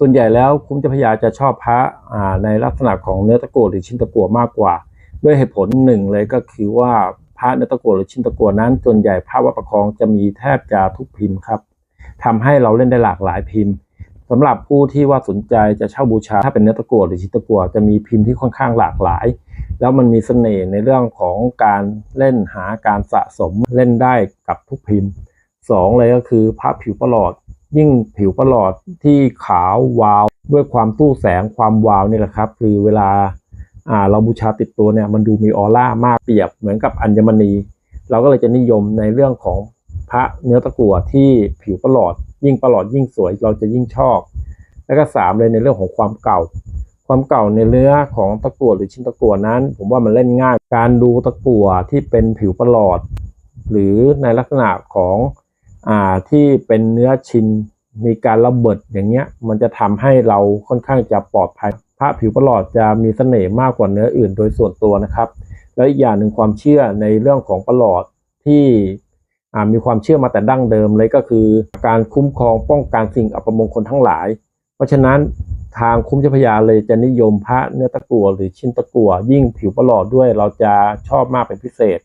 ส่วนใหญ่แล้วคุ้มเจ้าพระยาจะชอบพระในลักษณะของเนื้อตะกั่วหรือชิ้นตะกั่วมากกว่า ด้วยเหตุผลหนึ่งเลยก็คือว่าพระเนื้อตะกั่วหรือชิ้นตะกั่วนั้น ส่วนใหญ่พระวัดประคองจะมีแทบจะทุกพิมพ์ครับทำให้เราเล่นได้หลากหลายพิมพ์สำหรับผู้ที่ว่าสนใจจะเช่าบูชาถ้าเป็นเนื้อตะกั่วหรือชิ้นตะกั่วจะมีพิมพ์ที่ค่อนข้างหลากหลาย แล้วมันมีเสน่ห์ในเรื่องของการเล่นหาการสะสมเล่นได้กับทุกพิมพ์สองเลยก็คือพระผิวประหลอด ยิ่งผิวประหลอดที่ขาววาว ด้วยความตู้แสงความวาวนี่แหละครับ คือเวลาอ่าเราบูชาติดตัวเนี่ยมันดูมีออร่ามากเปรียบเหมือนกับอัญมณี เราก็เลยจะนิยมในเรื่องของพระเนื้อตะกั่วที่ผิวประหลอด ยิ่งประหลอดยิ่งสวยเราจะยิ่งชอบ แล้วก็สามเลยในเรื่องของความเก่า ความเก่าในเนื้อของตะกั่วหรือชิ้นตะกั่วนั้น ผมว่ามันเล่นง่าย การดูตะกั่วที่เป็นผิวประหลอด หรือในลักษณะของ อ่าที่เป็นเนื้อชิ้นมีการระเบิดอย่างเงี้ย มันจะทำให้เราค่อนข้างจะปลอดภัย พระผิวประหลอดจะมีเสน่ห์มากกว่าเนื้ออื่นโดยส่วนตัวนะครับ แล้วอีกอย่างหนึ่งความเชื่อในเรื่องของประหลอดที่อ่ามีความเชื่อมาแต่ดั้งเดิมเลยก็คือ การคุ้มครองป้องกันสิ่งอัปมงคลทั้งหลาย เพราะฉะนั้นทางคุ้มเจ้าพยาเลยจะนิยมพระเนื้อตะกั่วหรือชิ้นตะกั่วยิ่งผิวประหลอดด้วยเราจะชอบมากเป็นพิเศษ